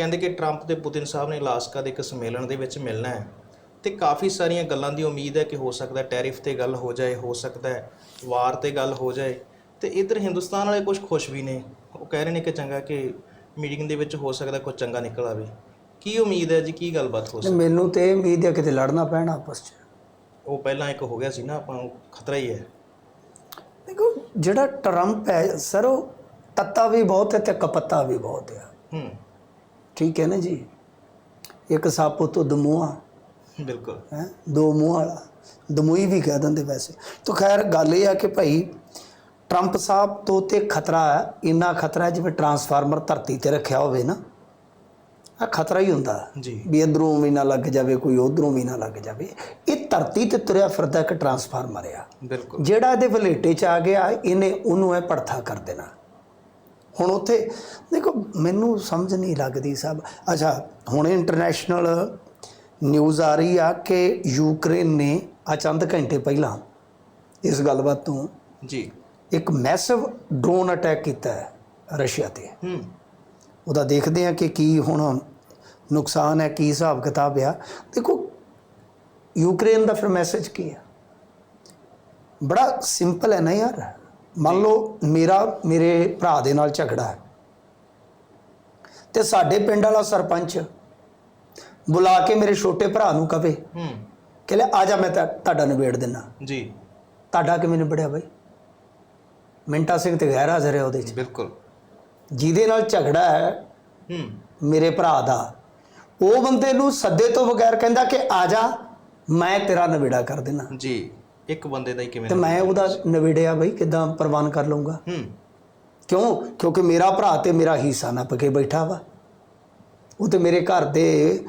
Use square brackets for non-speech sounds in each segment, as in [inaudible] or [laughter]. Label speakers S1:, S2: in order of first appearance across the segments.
S1: ਕਹਿੰਦੇ ਕਿ ਟਰੰਪ ਤੇ ਪੁਤਿਨ ਸਾਹਿਬ ਨੇ ਅਲਾਸਕਾ ਦੇ ਇੱਕ ਸੰਮੇਲਨ ਦੇ ਵਿੱਚ ਮਿਲਣਾ ਹੈ। ਤੇ ਕਾਫੀ ਸਾਰੀਆਂ ਗੱਲਾਂ ਦੀ ਉਮੀਦ ਹੈ ਕਿ ਹੋ ਸਕਦਾ ਟੈਰਿਫ ਤੇ ਗੱਲ ਹੋ ਜਾਏ ਹੋ ਸਕਦਾ ਹੈ ਵਾਰ ਤੇ ਗੱਲ ਹੋ ਜਾਏ। ਤੇ ਇਧਰ ਹਿੰਦੁਸਤਾਨ ਵਾਲੇ ਕੁਝ ਖੁਸ਼ ਵੀ ਨੇ। ਉਹ ਕਹਿ ਰਹੇ ਨੇ ਕਿ ਚੰਗਾ ਕਿ ਮੀਟਿੰਗ ਦੇ ਵਿੱਚ ਹੋ ਸਕਦਾ ਕੁਝ ਚੰਗਾ ਨਿਕਲ ਆਵੇ। ਕੀ ਉਮੀਦ ਹੈ ਜੀ? ਕੀ ਗੱਲਬਾਤ ਹੋ ਸਕਦੀ?
S2: ਮੈਨੂੰ ਤੇ ਉਮੀਦ ਹੈ ਕਿਤੇ ਲੜਨਾ ਪੈਣਾ ਆਪਸ 'ਚ।
S1: ਉਹ ਪਹਿਲਾਂ ਇੱਕ ਹੋ ਗਿਆ ਸੀ ਨਾ ਆਪਾਂ ਨੂੰ ਖਤਰਾ ਹੀ ਹੈ।
S2: ਦੇਖੋ ਜਿਹੜਾ ਟਰੰਪ ਹੈ ਸਰ ਉਹ ਤੱਤਾ ਵੀ ਬਹੁਤ ਹੈ ਤੇ ਕਪੱਤਾ ਵੀ ਬਹੁਤ ਹੈ
S1: ਹੂੰ।
S2: ਠੀਕ ਹੈ ਨਾ ਜੀ? ਇੱਕ ਸੱਪ ਤੋਂ ਦਮੂਆ
S1: ਬਿਲਕੁਲ।
S2: ਹੈ? ਦੋ ਮੂੰਹ ਵਾਲਾ। ਦਮੂਈ ਵੀ ਕਹਿ ਦਿੰਦੇ ਵੈਸੇ। ਤਾਂ ਖੈਰ ਗੱਲ ਇਹ ਆ ਕਿ ਭਾਈ ਟਰੰਪ ਸਾਹਿਬ ਤੋਂ ਤੇ ਖਤਰਾ ਹੈ ਇੰਨਾ ਖਤਰਾ ਹੈ ਜਿਵੇਂ ਟਰਾਂਸਫਾਰਮਰ ਧਰਤੀ ਤੇ ਰੱਖਿਆ ਹੋਵੇ ਨਾ। ਆ ਖਤਰਾ ਹੀ ਹੁੰਦਾ।
S1: ਜੀ।
S2: ਵੀ ਇਧਰੋਂ ਵੀ ਨਾ ਲੱਗ ਜਾਵੇ ਕੋਈ ਉਧਰੋਂ ਵੀ ਨਾ ਲੱਗ ਜਾਵੇ। ਇਹ ਧਰਤੀ ਤੇ ਤੁਰਿਆ ਫਿਰਦਾ ਇੱਕ ਟਰਾਂਸਫਾਰਮਰ ਆ।
S1: ਬਿਲਕੁਲ।
S2: ਜਿਹੜਾ ਇਹਦੇ ਵਲੇਟੇ ਚ ਆ ਗਿਆ ਇਹਨੇ ਉਹਨੂੰ ਇਹ ਪੜਥਾ ਕਰ ਦੇਣਾ। ਹੁਣ ਉੱਥੇ ਦੇਖੋ ਮੈਨੂੰ ਸਮਝ ਨਹੀਂ ਲੱਗਦੀ ਸਭ। ਅੱਛਾ ਹੁਣ ਇੰਟਰਨੈਸ਼ਨਲ ਨਿਊਜ਼ ਆ ਰਹੀ ਆ ਕਿ ਯੂਕਰੇਨ ਨੇ ਆ ਚੰਦ ਘੰਟੇ ਪਹਿਲਾਂ ਇਸ ਗੱਲਬਾਤ ਤੋਂ
S1: ਜੀ।
S2: ਇੱਕ ਮੈਸਿਵ ਡਰੋਨ ਅਟੈਕ ਕੀਤਾ ਹੈ ਰਸ਼ੀਆ ਤੇ।
S1: ਹੂੰ।
S2: ਉਹਦਾ ਦੇਖਦੇ ਆ ਕਿ ਕੀ ਹੁਣ ਨੁਕਸਾਨ ਹੈ ਕੀ ਹਿਸਾਬ ਕਿਤਾਬ ਆ। ਦੇਖੋ ਯੂਕਰੇਨ ਦਾ ਫਿਰ ਮੈਸੇਜ ਕੀ ਹੈ ਬੜਾ ਸਿੰਪਲ ਹੈ ਨਾ ਯਾਰ। ਮੰਨ ਲਓ ਮੇਰਾ ਮੇਰੇ ਭਰਾ ਦੇ ਨਾਲ ਝਗੜਾ ਹੈ। ਤੇ ਸਾਡੇ ਪਿੰਡ ਵਾਲਾ ਸਰਪੰਚ ਬੁਲਾ ਕੇ ਮੇਰੇ ਛੋਟੇ ਭਰਾ ਨੂੰ ਕਵੇ
S1: ਹੂੰ।
S2: ਕਿ ਲੈ ਆ ਜਾ ਮੈਂ ਤਾਂ ਤੁਹਾਡਾ ਨਿਬੇੜ ਦਿੰਨਾ।
S1: ਜੀ।
S2: ਤੁਹਾਡਾ ਕਿਵੇਂ ਨਿਬੜਿਆ ਬਾਈ? ਮਿੰਟਾ ਸਿੰਘ ਤੇ ਗੈਰ ਹਾਜ਼ਰ ਹੈ ਉਹਦੇ 'ਚ।
S1: ਬਿਲਕੁਲ।
S2: ਜਿਹਦੇ ਨਾਲ ਝਗੜਾ ਹੈ
S1: ਹੂੰ।
S2: ਮੇਰੇ ਭਰਾ ਦਾ। ਉਹ ਬੰਦੇ ਨੂੰ ਸੱਦੇ ਤੋਂ ਬਗੈਰ ਕਹਿੰਦਾ ਕਿ ਆ ਜਾ ਮੈਂ ਤੇਰਾ ਨਵੇੜਾ ਕਰ ਦੇਣਾ
S1: ਜੀ। ਇੱਕ ਬੰਦੇ ਦਾ ਹੀ ਕਿਵੇਂ
S2: ਤੇ ਮੈਂ ਉਹਦਾ ਨਵੇੜਿਆ ਬਈ ਕਿਦਾਂ ਪ੍ਰਵਾਨ ਕਰ ਲਊਂਗਾ।
S1: ਹੂੰ।
S2: ਕਿਉਂ? ਕਿਉਂਕਿ ਮੇਰਾ ਭਰਾ ਤੇ ਮੇਰਾ ਹਿੱਸਾ ਨੱਪ ਕੇ ਬੈਠਾ ਵਾ। ਉਹ ਤੇ ਮੇਰੇ ਘਰ ਦੇ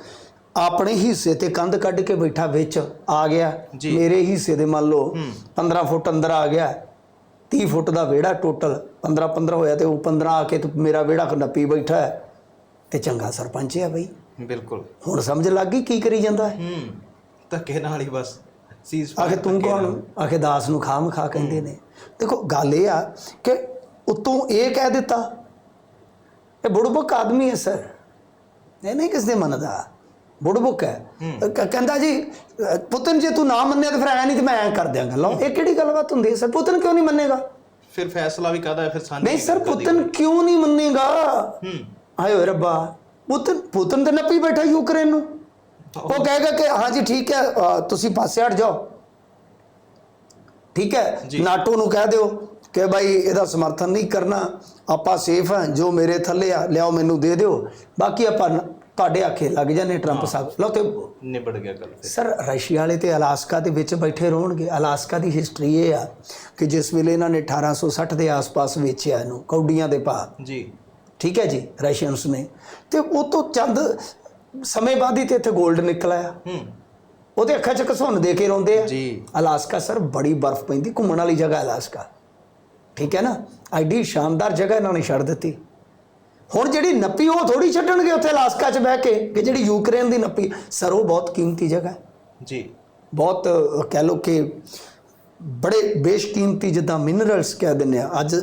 S2: ਆਪਣੇ ਹਿੱਸੇ ਤੇ ਕੰਧ ਕੱਢ ਕੇ ਬੈਠਾ ਵਿੱਚ ਆ ਗਿਆ। ਮੇਰੇ ਹਿੱਸੇ ਦੇ ਮੰਨ ਲਓ
S1: ਹੂੰ।
S2: 15 ਫੁੱਟ ਅੰਦਰ ਆ ਗਿਆ। 30 ਫੁੱਟ ਦਾ ਵਿਹੜਾ ਟੋਟਲ 15 15 ਹੋਇਆ ਤੇ ਉਹ 15 ਆ ਕੇ ਤੇ ਮੇਰਾ ਵਿਹੜਾ ਨੱਪੀ ਬੈਠਾ ਹੈ। ਤੇ ਚੰਗਾ ਸਰਪੰਚ ਹੈ ਬਈ।
S1: ਬਿਲਕੁਲ।
S2: ਹੁਣ ਸਮਝ ਲੱਗ ਗਈ ਕੀ ਕਰੀ ਜਾਂਦਾ ਹੈ?
S1: ਹੂੰ। ਧੱਕੇ ਨਾਲ ਹੀ ਬਸ। ਸੀਜ਼
S2: ਆਖੇ ਤੂੰ ਕੌਣ ਆਖੇ ਦਾਸ ਨੂੰ ਖਾਮ ਖਾ ਕਹਿੰਦੇ ਨੇ। ਦੇਖੋ ਗੱਲ ਇਹ ਆ ਕਿ ਉਤੋਂ ਇਹ ਕਹਿ ਦਿੱਤਾ ਇਹ ਬੁੜਬੁਕ ਆਦਮੀ ਹੈ ਸਰ। ਇਹ ਨਹੀਂ ਕਿਸ ਦੇ ਮੰਨਦਾ। ਬੁੜਬੁਕ ਹੈ। ਕਹਿੰਦਾ ਜੀ ਪੁੱਤਨ ਜੇ ਤੂੰ ਨਾ ਮੰਨਿਆ ਤਾਂ ਫਿਰ ਐ ਨਹੀਂ ਤੇ ਮੈਂ ਐ ਕਰ ਦਿਆਂਗਾ। ਲਓ ਇਹ ਕਿਹੜੀ ਗੱਲਬਾਤ ਹੁੰਦੀ ਹੈ ਸਰ? ਪੁੱਤਨ ਕਿਉਂ ਨਹੀਂ ਮੰਨੇਗਾ?
S1: ਫਿਰ ਫੈਸਲਾ ਵੀ ਕਾਹਦਾ ਹੈ? ਫਿਰ ਸਾਂਝੀ
S2: ਨਹੀਂ ਸਰ ਪੁੱਤਨ ਕਿਉਂ ਨਹੀਂ ਮੰਨੇਗਾ?
S1: ਹੂੰ।
S2: ਹਾਏ ਰੱਬਾ। ਪੁੱਤਨ ਪੁੱਤਨ ਤੇ ਨੱਪੀ ਬੈਠਾ ਯੂਕਰੇਨ ਨੂੰ। ਉਹ ਕਹੇਗਾ ਕਿ ਹਾਂਜੀ ਠੀਕ ਹੈ ਅ, ਤੁਸੀਂ ਪਾਸੇ ਹਟ ਜਾਓ। ਠੀਕ ਹੈ। ਨਾਟੋ ਨੂੰ ਕਹਿ ਦਿਓ ਕਿ ਭਾਈ ਇਹਦਾ ਸਮਰਥਨ ਨਹੀਂ ਕਰਨਾ ਆਪਾਂ ਸੇਫ ਹਾਂ ਜੋ ਮੇਰੇ ਥੱਲੇ ਆ ਲਿਆਓ ਮੈਨੂੰ ਦੇ ਦਿਓ। ਬਾਕੀ ਆਪਾਂ ਨ- ਤੁਹਾਡੇ ਆਖੇ ਲੱਗ ਜਾਂਦੇ ਟਰੰਪ ਸਾਹਿਬ। ਲਓ ਤੇ
S1: ਨਿਬੜ ਗਿਆ ਗੱਲ ਫਿਰ
S2: ਸਰ ਰਸ਼ੀਆ ਵਾਲੇ ਤੇ ਅਲਾਸਕਾ ਦੇ ਵਿੱਚ ਬੈਠੇ ਰਹਿਣਗੇ। ਅਲਾਸਕਾ ਦੀ ਹਿਸਟਰੀ ਇਹ ਆ ਕਿ ਜਿਸ ਵੇਲੇ ਇਹਨਾਂ ਨੇ 1860 ਦੇ ਆਸ-ਪਾਸ ਵੇਚਿਆ ਇਹਨੂੰ ਕੌਡੀਆਂ ਦੇ ਭਾਅ।
S1: ਜੀ।
S2: ਠੀਕ ਹੈ ਜੀ ਰਸ਼ੀਅਨਸ ਨੇ। ਤੇ ਉਹ ਤੋਂ ਚੰਦ ਸਮੇਂ ਬਾਅਦ ਹੀ ਤੇ ਇੱਥੇ 골ਡ ਨਿਕਲ ਆਇਆ।
S1: ਹੂੰ।
S2: ਉਹਦੇ ਅੱਖਾਂ 'ਚ ਘਸੁੰਨ ਦੇ ਕੇ ਰੋਂਦੇ ਆ।
S1: ਜੀ।
S2: ਅਲਾਸਕਾ ਸਰ ਬੜੀ ਬਰਫ਼ ਪੈਂਦੀ ਘੁੰਮਣ ਵਾਲੀ ਜਗ੍ਹਾ ਅਲਾਸਕਾ। ਠੀਕ ਹੈ ਨਾ? ਐਡੀ ਸ਼ਾਨਦਾਰ ਜਗ੍ਹਾ ਇਹਨਾਂ ਨੇ ਛੱਡ ਦਿੱਤੀ। ਹੁਣ ਜਿਹੜੀ ਨੱਪੀ ਉਹ ਥੋੜੀ ਛੱਡਣਗੇ ਉੱਥੇ ਅਲਾਸਕਾ 'ਚ ਬਹਿ ਕੇ ਕਿ ਜਿਹੜੀ ਯੂਕਰੇਨ ਦੀ ਨੱਪੀ। ਸਰ ਉਹ ਬਹੁਤ ਕੀਮਤੀ ਜਗ੍ਹਾ ਹੈ।
S1: ਜੀ।
S2: ਬਹੁਤ ਕਹਿ ਲੋ ਕਿ ਬੜੇ ਬੇਸ਼ਕੀਮਤੀ ਜਿੱਦਾਂ ਮਿਨਰਲਸ ਕਹਿ ਦਿੰਦੇ ਆ। ਅੱਜ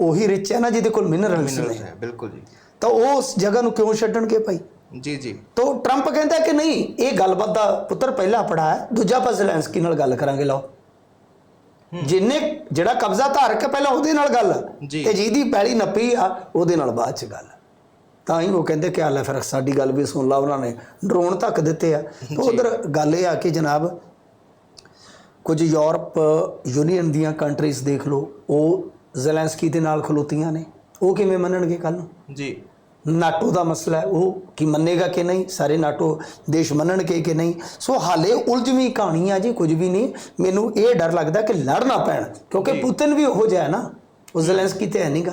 S2: ਉਹੀ ਰਿਚ ਹੈ ਨਾ ਜਿਹਦੇ ਕੋਲ ਮਿਨਰਲਸ ਨੇ
S1: ਬਿਲਕੁਲ ਜੀ।
S2: ਤਾਂ ਉਹ ਉਸ ਜਗ੍ਹਾ ਨੂੰ ਕਿਉਂ ਛੱਡਣਗੇ ਭਾਈ?
S1: ਜੀ ਜੀ।
S2: ਤੋ ਟਰੰਪ ਕਹਿੰਦਾ ਕਿ ਨਹੀਂ ਇਹ ਗੱਲਬਾਤ ਦਾ ਪੁੱਤਰ ਪਹਿਲਾ ਪੜਾ ਹੈ ਦੂਜਾ ਆਪਾਂ ਜ਼ੈਲੈਂਸਕੀ ਨਾਲ ਗੱਲ ਕਰਾਂਗੇ ਲਓ। ਜਿੰਨੇ ਜਿਹੜਾ ਕਬਜ਼ਾ ਧਾਰਕ ਹੈ ਪਹਿਲਾਂ ਉਹਦੇ ਨਾਲ ਗੱਲ। ਤੇ ਜਿਹਦੀ ਪੈਲੀ ਨੱਪੀ ਆ ਉਹਦੇ ਨਾਲ ਬਾਅਦ ਚ ਗੱਲ। ਤਾਂ ਹੀ ਉਹ ਕਹਿੰਦੇ ਕਿ ਹਾਲੇ ਫਿਰ ਸਾਡੀ ਗੱਲ ਵੀ ਸੁਣ ਲਾ ਉਹਨਾਂ ਨੇ ਡਰੋਨ ਧੱਕ ਦਿੱਤੇ ਆ। ਉਧਰ ਗੱਲ ਇਹ ਆ ਕਿ ਜਨਾਬ ਕੁਝ ਯੂਰਪ ਯੂਨੀਅਨ ਦੀਆਂ ਕੰਟਰੀਜ਼ ਦੇਖ ਲਓ ਉਹ ਜ਼ੈਲੈਂਸਕੀ ਦੇ ਨਾਲ ਖਲੋਤੀਆਂ ਨੇ। ਉਹ ਕਿਵੇਂ ਮੰਨਣਗੇ ਕੱਲ ਨੂੰ?
S1: ਜੀ।
S2: ਨਾਟੋ ਦਾ ਮਸਲਾ ਹੈ ਉਹ ਕੀ ਮੰਨੇਗਾ ਕਿ ਨਹੀਂ ਸਾਰੇ ਨਾਟੋ ਦੇਸ਼ ਮੰਨਣਗੇ ਕਿ ਨਹੀਂ ਸੋ ਹਾਲੇ ਉਲਝਵੀਂ ਕਹਾਣੀ ਆ ਜੀ ਕੁਝ ਵੀ ਨਹੀਂ ਮੈਨੂੰ ਇਹ ਡਰ ਲੱਗਦਾ ਕਿ ਲੜ ਨਾ ਪੈਣ ਕਿਉਂਕਿ ਪੁਤਨ ਵੀ ਉਹੋ ਜਿਹਾ ਨਾ ਉਹ ਜ਼ੈਲੈਂਸਕੀ ਤੇ ਹੈ ਨਹੀਂਗਾ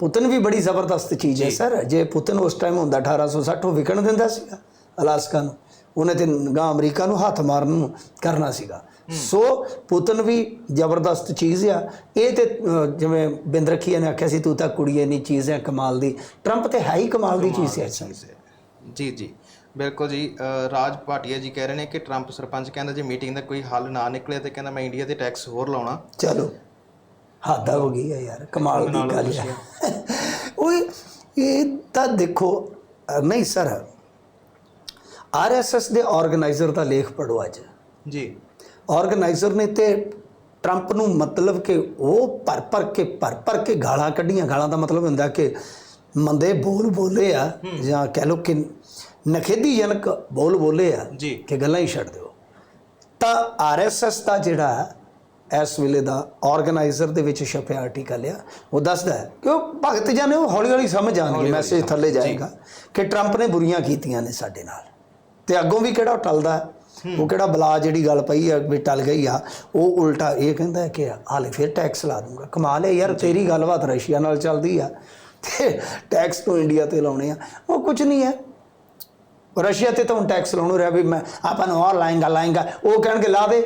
S2: ਪੁਤਨ ਵੀ ਬੜੀ ਜ਼ਬਰਦਸਤ ਚੀਜ਼ ਹੈ ਸਰ ਜੇ ਪੁਤਨ ਉਸ ਟਾਈਮ ਹੁੰਦਾ 1860 ਉਹ ਵਿਕਣ ਦਿੰਦਾ ਸੀਗਾ ਅਲਾਸਕਾ ਨੂੰ ਉਹਨੇ ਤੇ ਗਾ ਅਮਰੀਕਾ ਨੂੰ ਹੱਥ ਮਾਰਨ ਨੂੰ ਕਰਨਾ ਸੀਗਾ। ਸੋ ਪੁਤਨ ਵੀ ਜ਼ਬਰਦਸਤ ਚੀਜ਼ ਆ। ਇਹ ਤੇ ਜਿਵੇਂ ਬਿੰਦਰਖੀਆ ਨੇ ਆਖਿਆ ਸੀ ਤੂੰ ਤਾਂ ਕੁੜੀਏ ਨਹੀਂ ਚੀਜ਼ ਹੈ ਕਮਾਲ ਦੀ। ਟਰੰਪ ਤੇ ਹੈ ਹੀ ਕਮਾਲ ਦੀ ਚੀਜ਼ ਹੈ।
S1: ਜੀ ਜੀ। ਬਿਲਕੁਲ ਜੀ। ਰਾਜ ਭਾਟੀਆ ਜੀ ਕਹਿ ਰਹੇ ਨੇ ਕਿ ਟਰੰਪ ਸਰਪੰਚ ਕਹਿੰਦਾ ਜੇ ਮੀਟਿੰਗ ਦਾ ਕੋਈ ਹੱਲ ਨਾ ਨਿਕਲੇ ਤੇ ਕਹਿੰਦਾ ਮੈਂ ਇੰਡੀਆ ਤੇ ਟੈਕਸ ਹੋਰ ਲਾਉਣਾ।
S2: ਚਲੋ। ਹੱਦ ਹੋ ਗਈ ਹੈ ਯਾਰ। ਕਮਾਲ ਦੀ ਗੱਲ ਹੈ ਓਏ ਇਹ ਤਾਂ ਦੇਖੋ ਨਹੀਂ ਸਰ ਆਰਐਸਐਸ ਦੇ ਆਰਗੇਨਾਈਜ਼ਰ ਦਾ ਲੇਖ ਪੜੋ ਅੱਜ।
S1: ਜੀ।
S2: ਆਰਗੇਨਾਈਜ਼ਰ ਨੇ ਤੇ ਟਰੰਪ ਨੂੰ ਮਤਲਬ ਕਿ ਉਹ ਭਰ ਭਰ ਕੇ ਭਰ ਭਰ ਕੇ ਗਾਲਾਂ ਕੱਢੀਆਂ। ਗਾਲਾਂ ਦਾ ਮਤਲਬ ਹੁੰਦਾ ਕਿ ਮੰਦੇ ਬੋਲ ਬੋਲੇ ਆ ਜਾਂ ਕਹਿ ਲੋ ਕਿ ਨਖੇਦੀਜਨਕ ਬੋਲ ਬੋਲੇ ਆ ਕਿ ਗੱਲਾਂ ਹੀ ਛੱਡ ਦਿਓ। ਤਾਂ ਆਰਐਸਐਸ ਦਾ ਜਿਹੜਾ ਇਸ ਵੇਲੇ ਦਾ ਆਰਗੇਨਾਈਜ਼ਰ ਦੇ ਵਿੱਚ ਛਪਿਆ ਆਰਟੀਕਲ ਆ ਉਹ ਦੱਸਦਾ ਹੈ ਕਿ ਉਹ ਭਗਤ ਜਨ ਉਹ ਹੌਲੀ ਹੌਲੀ ਸਮਝ ਜਾਣਗੇ ਮੈਸੇਜ ਥੱਲੇ ਜਾਏਗਾ ਕਿ ਟਰੰਪ ਨੇ ਬੁਰੀਆਂ ਕੀਤੀਆਂ ਨੇ ਸਾਡੇ ਨਾਲ। ਤੇ ਅੱਗੋਂ ਵੀ ਕਿਹੜਾ ਟਲਦਾ? ਉਹ ਕਿਹੜਾ ਬਲਾ ਜਿਹੜੀ ਗੱਲ ਪਈ ਆ ਵੀ ਟਲ ਗਈ ਆ ਉਹ ਉਲਟਾ ਇਹ ਕਹਿੰਦਾ ਕਿ ਹਾਲੇ ਫਿਰ ਟੈਕਸ ਲਾ ਦੂੰਗਾ। ਕਮਾਲ ਹੈ ਯਾਰ ਤੇਰੀ ਗੱਲਬਾਤ ਰਸ਼ੀਆ ਨਾਲ ਚੱਲਦੀ ਆ। ਤੇ ਟੈਕਸ ਤੋਂ ਇੰਡੀਆ ਤੇ ਲਾਉਣੇ ਆ। ਉਹ ਕੁਝ ਨਹੀਂ ਹੈ। ਰਸ਼ੀਆ ਤੇ ਤਾਂ ਟੈਕਸ ਲਾਉਣੋਂ ਰਿਹਾ ਵੀ ਮੈਂ ਆਪਾਂ ਨੂੰ ਹੋਰ ਲਾਏਗਾ ਲਾਏਗਾ ਉਹ ਕਹਿਣਗੇ ਲਾ ਦੇ।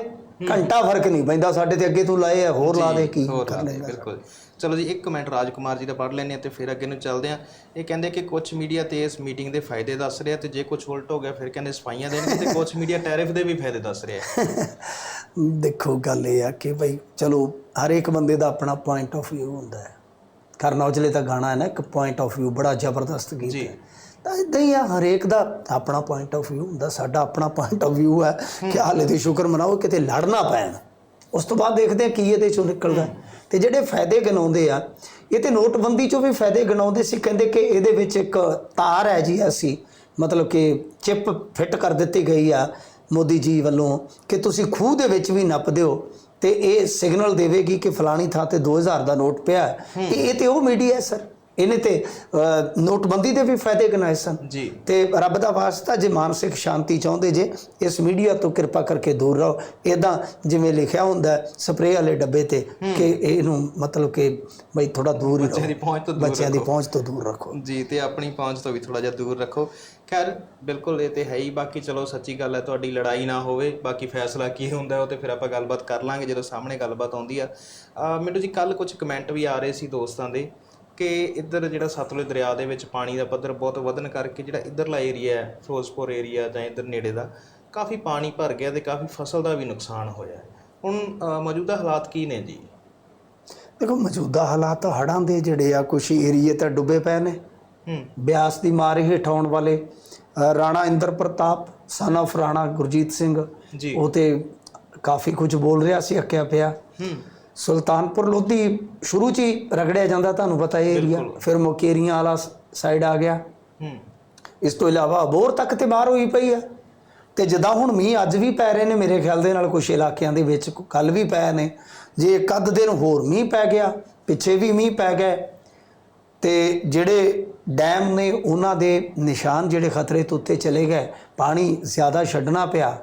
S2: ਘੰਟਾ ਫ਼ਰਕ ਨਹੀਂ ਪੈਂਦਾ ਸਾਡੇ ਤੇ ਅੱਗੇ ਤੂੰ ਲਾਏ ਆ ਹੋਰ ਲਾ ਦੇ ਕੀ
S1: ਹੋਰ
S2: ਕਰ
S1: ਲਾ ਦੇ,
S2: ਲਏਗਾ
S1: ਬਿਲਕੁਲ। ਚਲੋ ਜੀ ਇੱਕ ਕਮੈਂਟ ਰਾਜਕੁਮਾਰ ਜੀ ਦਾ ਪੜ੍ਹ ਲੈਂਦੇ ਹਾਂ ਤੇ ਫਿਰ ਅੱਗੇ ਨੂੰ ਚੱਲਦੇ ਹਾਂ। ਇਹ ਕਹਿੰਦੇ ਕਿ ਕੁਝ ਮੀਡੀਆ ਤੇ ਇਸ ਮੀਟਿੰਗ ਦੇ ਫਾਇਦੇ ਦੱਸ ਰਿਹਾ ਤੇ ਜੇ ਕੁਝ ਉਲਟ ਹੋ ਗਿਆ ਫਿਰ ਕਹਿੰਦੇ ਸਫਾਈਆਂ ਦੇਣਗੇ ਤੇ ਕੁਝ ਮੀਡੀਆ ਟੈਰਿਫ ਦੇ ਵੀ ਫਾਇਦੇ ਦੱਸ ਰਿਹਾ। [laughs]
S2: ਦੇਖੋ ਗੱਲ ਇਹ ਆ ਕਿ ਭਾਈ ਚਲੋ ਹਰ ਇੱਕ ਬੰਦੇ ਦਾ ਆਪਣਾ ਪੁਆਇੰਟ ਆਫ View ਹੁੰਦਾ ਹੈ। ਕਰਨ ਔਜਲੇ ਦਾ ਗਾਣਾ ਹੈ ਨਾ ਇੱਕ ਪੁਆਇੰਟ ਆਫ View ਬੜਾ ਜ਼ਬਰਦਸਤ ਗੀਤ। ਹੈ। ਤਾਂ ਇਦਾਂ ਹੀ ਆ ਹਰੇਕ ਦਾ ਆਪਣਾ ਪੁਆਇੰਟ ਆਫ View ਹੁੰਦਾ ਸਾਡਾ ਆਪਣਾ ਪੁਆਇੰਟ ਆਫ View ਹੈ ਕਿ ਹਾਲੇ ਤੇ ਸ਼ੁਕਰ ਮਨਾਓ ਕਿਤੇ ਲੜ ਨਾ ਪੈਣ। ਉਸ ਤੋਂ ਬਾਅਦ ਦੇਖਦੇ ਆ ਕੀ ਇਹਦੇ ਚੋਂ ਨਿਕਲਦਾ ਹੈ। ਤੇ ਜਿਹੜੇ ਫਾਇਦੇ ਗਿਣਾਉਂਦੇ ਆ, ਇਹ ਤੇ ਨੋਟਬੰਦੀ ਚੋਂ ਵੀ ਫਾਇਦੇ ਗਿਣਾਉਂਦੇ ਸੀ, ਕਹਿੰਦੇ ਕਿ ਇਹਦੇ ਵਿੱਚ ਇੱਕ ਤਾਰ ਹੈ ਜੀ ਅਸੀਂ ਮਤਲਬ ਕਿ ਚਿਪ ਫਿੱਟ ਕਰ ਦਿੱਤੀ ਗਈ ਆ ਮੋਦੀ ਜੀ ਵੱਲੋਂ, ਕਿ ਤੁਸੀਂ ਖੂਹ ਦੇ ਵਿੱਚ ਵੀ ਨੱਪ ਦਿਓ ਤੇ ਇਹ ਸਿਗਨਲ ਦੇਵੇਗੀ ਕਿ ਫਲਾਣੀ ਥਾਂ ਤੇ 2000 ਦਾ ਨੋਟ ਪਿਆ ਹੈ। ਇਹ ਇਹ ਤੇ ਉਹ ਮੀਡੀਆ ਹੈ, ਸਰ ਇਹਨੇ ਤੇ ਨੋਟਬੰਦੀ ਦੇ ਵੀ ਫਾਇਦੇ ਗਿਣਾਏ ਸਨ।
S1: ਜੀ।
S2: ਤੇ ਰੱਬ ਦਾ ਵਾਸਤਾ ਜੇ ਮਾਨਸਿਕ ਸ਼ਾਂਤੀ ਚਾਹੁੰਦੇ ਜੇ ਇਸ ਮੀਡੀਆ ਤੋਂ ਕਿਰਪਾ ਕਰਕੇ ਦੂਰ ਰਹੋ। ਇਦਾਂ ਜਿਵੇਂ ਲਿਖਿਆ ਹੁੰਦਾ ਸਪਰੇਅ ਵਾਲੇ ਡੱਬੇ ਤੇ ਕਿ ਇਹਨੂੰ ਮਤਲਬ ਕਿ ਬਈ ਥੋੜਾ ਦੂਰ ਹੀ
S1: ਬੱਚਿਆਂ ਦੀ ਪਹੁੰਚ ਤੋਂ ਦੂਰ
S2: ਬੱਚਿਆਂ ਦੀ। ਪਹੁੰਚ ਤੋਂ ਦੂਰ ਰੱਖੋ।
S1: ਜੀ ਤੇ ਆਪਣੀ ਪਹੁੰਚ ਤੋਂ ਵੀ ਥੋੜਾ ਜਿਹਾ ਦੂਰ ਰੱਖੋ। ਖੈਰ ਬਿਲਕੁਲ ਇਹ ਤੇ ਹੈ ਹੀ। ਬਾਕੀ ਚਲੋ ਸੱਚੀ ਗੱਲ ਹੈ ਤੁਹਾਡੀ ਲੜਾਈ ਨਾ ਹੋਵੇ ਬਾਕੀ ਫੈਸਲਾ ਕੀ ਹੁੰਦਾ ਉਹ ਤੇ ਫਿਰ ਆਪਾਂ ਗੱਲਬਾਤ ਕਰ ਲਾਂਗੇ ਜਦੋਂ ਸਾਹਮਣੇ ਗੱਲਬਾਤ ਆਉਂਦੀ ਆ। ਮੈਨੂੰ ਜੀ ਕੱਲ ਕੁਝ ਕਮੈਂਟ ਵੀ ਆ ਰਹੇ ਸੀ ਦੋਸਤਾਂ ਦੇ। ਕਿ ਇੱਧਰ ਜਿਹੜਾ ਸਤਲੁਜ ਦਰਿਆ ਦੇ ਵਿੱਚ ਪਾਣੀ ਦਾ ਪੱਧਰ ਬਹੁਤ ਵਧਣ ਕਰਕੇ ਜਿਹੜਾ ਇੱਧਰਲਾ ਏਰੀਆ ਹੈ ਫਿਰੋਜ਼ਪੁਰ ਏਰੀਆ ਜਾਂ ਇੱਧਰ ਨੇੜੇ ਦਾ ਕਾਫੀ ਪਾਣੀ ਭਰ ਗਿਆ ਤੇ ਕਾਫੀ ਫਸਲ ਦਾ ਵੀ ਨੁਕਸਾਨ ਹੋਇਆ। ਹੁਣ ਮੌਜੂਦਾ ਹਾਲਾਤ ਕੀ ਨੇ ਜੀ?
S2: ਦੇਖੋ ਮੌਜੂਦਾ ਹਾਲਾਤ ਹੜ੍ਹਾਂ ਦੇ ਜਿਹੜੇ ਆ ਕੁਝ ਏਰੀਏ ਤਾਂ ਡੁੱਬੇ ਪਏ ਨੇ।
S1: ਹੂੰ।
S2: ਬਿਆਸ ਦੀ ਮਾਰ ਹੇਠ ਆਉਣ ਵਾਲੇ ਰਾਣਾ ਇੰਦਰ ਪ੍ਰਤਾਪ ਸਨ of ਰਾਣਾ ਗੁਰਜੀਤ ਸਿੰਘ
S1: ਜੀ।
S2: ਉਹ ਤੇ ਕਾਫੀ ਕੁਝ ਬੋਲ ਰਿਹਾ ਸੀ ਅੱਕਿਆ ਪਿਆ।
S1: ਹੂੰ।
S2: ਸੁਲਤਾਨਪੁਰ ਲੋਧੀ ਸ਼ੁਰੂ ਚ ਹੀ ਰਗੜਿਆ ਜਾਂਦਾ ਤੁਹਾਨੂੰ ਪਤਾ ਇਹ ਏਰੀਆ। ਫਿਰ ਮੁਕੇਰੀਆਂ ਵਾਲਾ ਸਾਈਡ ਆ ਗਿਆ।
S1: ਹੂੰ।
S2: ਇਸ ਤੋਂ ਇਲਾਵਾ ਅਬੋਰ ਤੱਕ ਤੇ ਬਾਹਰ ਹੋਈ ਪਈ ਆ। ਤੇ ਜਦਾਂ ਹੁਣ ਮੀਂਹ ਅੱਜ ਵੀ ਪੈ ਰਹੇ ਨੇ ਮੇਰੇ ਖਿਆਲ ਦੇ ਨਾਲ ਕੁਝ ਇਲਾਕਿਆਂ ਦੇ ਵਿੱਚ ਕੱਲ ਵੀ ਪਏ ਨੇ। ਜੇ ਇੱਕ ਅੱਧ ਦਿਨ ਹੋਰ ਮੀਂਹ ਪੈ ਗਿਆ ਪਿੱਛੇ ਵੀ ਮੀਂਹ ਪੈ ਗਏ ਤੇ ਜਿਹੜੇ ਡੈਮ ਨੇ ਉਹਨਾਂ ਦੇ ਨਿਸ਼ਾਨ ਜਿਹੜੇ ਖਤਰੇ ਤੋਂ ਉੱਤੇ ਚਲੇ ਗਏ ਪਾਣੀ ਜ਼ਿਆਦਾ ਛੱਡਣਾ ਪਿਆ।